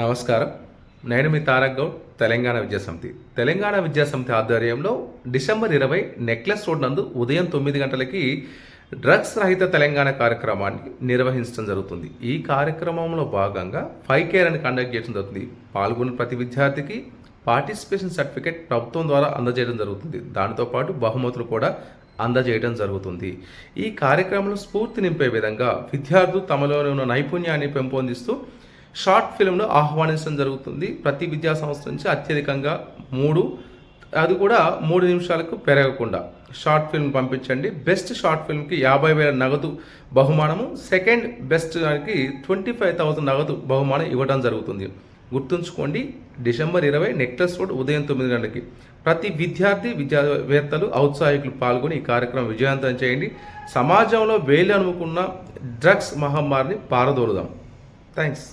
నమస్కారం. నేను మీ తారక్ గౌడ్ తెలంగాణ విద్యాసమితి తెలంగాణ విద్యాసమితి ఆధ్వర్యంలో డిసెంబర్ ఇరవై నెక్లెస్ రోడ్ నందు ఉదయం తొమ్మిది గంటలకి డ్రగ్స్ రహిత తెలంగాణ కార్యక్రమాన్ని నిర్వహించడం జరుగుతుంది. ఈ కార్యక్రమంలో భాగంగా ఫైవ్ కేర్ అని కండక్ట్ చేయడం జరుగుతుంది. పాల్గొన్న ప్రతి విద్యార్థికి పార్టిసిపేషన్ సర్టిఫికేట్ ప్రభుత్వం ద్వారా అందజేయడం జరుగుతుంది. దానితోపాటు బహుమతులు కూడా అందజేయడం జరుగుతుంది. ఈ కార్యక్రమంలో స్ఫూర్తి నింపే విధంగా విద్యార్థులు తమలోని ఉన్న నైపుణ్యాన్ని పెంపొందిస్తూ షార్ట్ ఫిల్మ్ను ఆహ్వానించడం జరుగుతుంది. ప్రతి విద్యా సంస్థ నుంచి అత్యధికంగా మూడు అది కూడా మూడు నిమిషాలకు పెరగకుండా. షార్ట్ ఫిల్మ్ పంపించండి. బెస్ట్ షార్ట్ ఫిల్మ్కి యాభై వేల నగదు బహుమానము. సెకండ్ బెస్ట్ దానికి ట్వంటీ ఫైవ్ థౌసండ్ నగదు బహుమానం ఇవ్వడం జరుగుతుంది. గుర్తుంచుకోండి డిసెంబర్ ఇరవై నెక్లెస్ రోడ్ ఉదయం తొమ్మిది గంటలకి. ప్రతి విద్యార్థి విద్యావేత్తలు ఔత్సాహికులు పాల్గొని ఈ కార్యక్రమం విజయవంతం చేయండి. సమాజంలో వేలు అనుకున్న డ్రగ్స్ మహమ్మారిని పారదోలుదాం. థ్యాంక్స్.